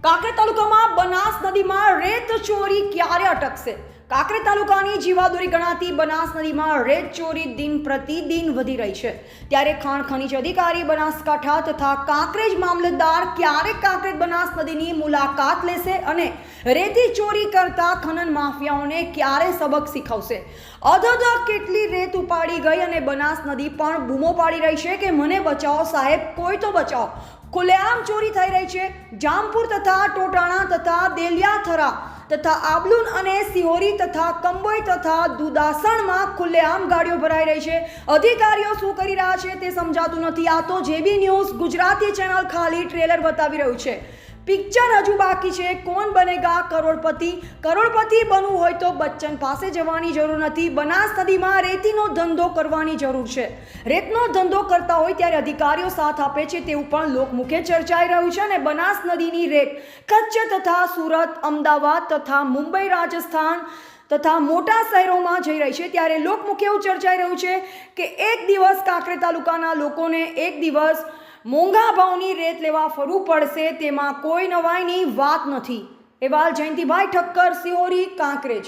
કાંકરેજ તાલુકામાં બનાસ નદીમાં રેત ચોરી ક્યારે અટકશે? કાંકરેજ તાલુકાની જીવાદોરી ગણાતી બનાસ નદીમાં રેત ચોરી દિન પ્રતિદિન વધી રહી છે. ત્યારે ખાણ ખનીજ અધિકારી બનાસકાંઠા તથા કાંકરેજ મામલતદાર ક્યારે કાંકરેજ બનાસ નદીની મુલાકાત લેશે અને રેતી ચોરી કરતા ખનન માફિયાઓને ક્યારે સબક શીખવશે? અધધ કેટલી રેત ઉપાડી ગઈ અને બનાસ નદી પણ બૂમો પાડી રહી છે કે મને બચાવો સાહેબ, કોઈ તો બચાવો. ખુલ્લેઆમ ચોરી થઈ રહી છે જામપુર તથા ટોટાણા તથા દેલિયાથરા તથા આબલુન અને સિહોરી તથા કંબોઈ તથા દુદાસણમાં ખુલ્લેઆમ ગાડીઓ ભરાઈ રહી છે. અધિકારીઓ શું કરી રહ્યા છે તે સમજાતું નથી. આ તો જેબી ન્યૂઝ ગુજરાતી ચેનલ ખાલી ટ્રેલર બતાવી રહ્યું છે. પિક્ચર હજુ બાકી છે. કોણ બનેગા? કરોડપતિ. કરોડપતિ બનવું હોય તો બચ્ચન પાસે જવાની જરૂર નથી. બનાસ નદીમાં રેતીનો ધંધો કરવાની જરૂર છે. રેતનો ધંધો કરતા હોય ત્યારે અધિકારીઓ સાથ આપે છે તેવું પણ લોકમુખે ચર્ચાઈ રહ્યું છે અને બનાસ નદીની રેત કચ્છ તથા સુરત, અમદાવાદ તથા મુંબઈ રાજસ્થાન તથા મોટા શહેરોમાં જઈ રહી છે. ત્યારે લોકમુખે એવું ચર્ચાઈ રહ્યું છે કે એક દિવસ કાંકરે તાલુકાના લોકોને એક દિવસ મોંઘા ભાવની રેત લેવા ફરવું પડશે તેમાં કોઈ નવાઈની વાત નથી. એવાલ જયંતિભાઈ ઠક્કર, સિહોરી, કાંકરેજ.